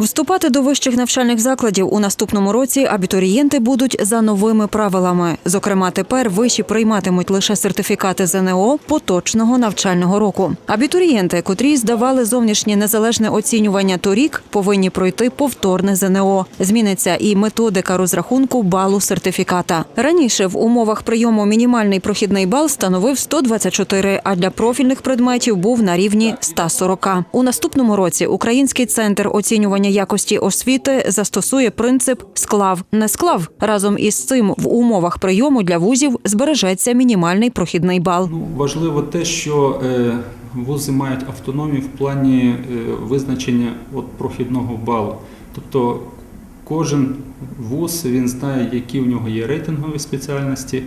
Вступати до вищих навчальних закладів у наступному році абітурієнти будуть за новими правилами. Зокрема, тепер виші прийматимуть лише сертифікати ЗНО поточного навчального року. Абітурієнти, котрі здавали зовнішнє незалежне оцінювання торік, повинні пройти повторне ЗНО. Зміниться і методика розрахунку балу сертифіката. Раніше в умовах прийому мінімальний прохідний бал становив 124, а для профільних предметів був на рівні 140. У наступному році Український центр оцінювання якості освіти застосує принцип склав не склав. Разом із цим в умовах прийому для вузів збережеться мінімальний прохідний бал. Ну, важливо те, що е, вузи мають автономію в плані е, визначення прохідного балу. Тобто кожен вуз знає, які в нього є рейтингові спеціальності,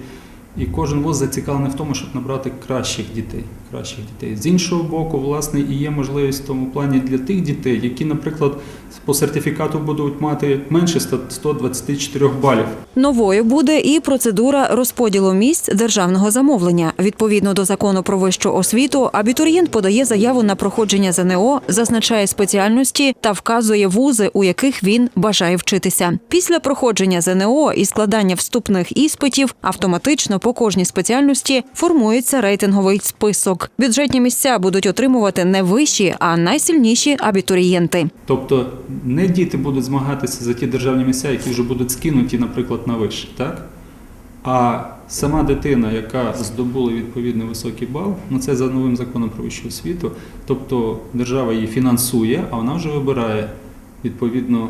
і кожен вуз зацікавлений в тому, щоб набрати кращих дітей. Кращих дітей. З іншого боку, власне, і є можливість в тому плані для тих дітей, які, наприклад, по сертифікату будуть мати менше 100 124 балів. Новою буде і процедура розподілу місць державного замовлення. Відповідно до закону про вищу освіту, абітурієнт подає заяву на проходження ЗНО, зазначає спеціальності та вказує вузи, у яких він бажає вчитися. Після проходження ЗНО і складання вступних іспитів автоматично по кожній спеціальності формується рейтинговий список. Бюджетні місця будуть отримувати не вищі, а найсильніші абітурієнти. Тобто не діти будуть змагатися за ті державні місця, які вже будуть скинуті, наприклад, на вище, так? А сама дитина, яка здобула відповідно високий бал, ну це за новим законом про вищу освіту, тобто держава її фінансує, а вона вже вибирає відповідно,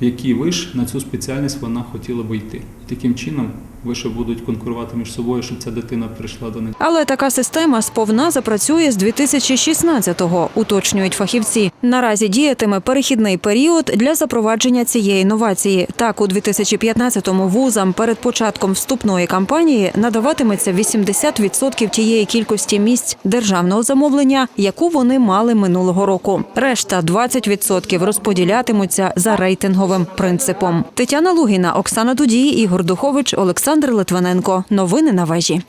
в який виш на цю спеціальність вона хотіла би йти. І таким чином виші будуть конкурувати між собою, щоб ця дитина прийшла до них. Але така система сповна запрацює з 2016-го, уточнюють фахівці. Наразі діятиме перехідний період для запровадження цієї новації. Так, у 2015-му вузам перед початком вступної кампанії надаватиметься 80% тієї кількості місць державного замовлення, яку вони мали минулого року. Решта 20% розподілятимуться за рейтинговим принципом. Тетяна Лугіна, Оксана Дудій, Ігор Духович, Олександр Литвиненко. Новини на вежі.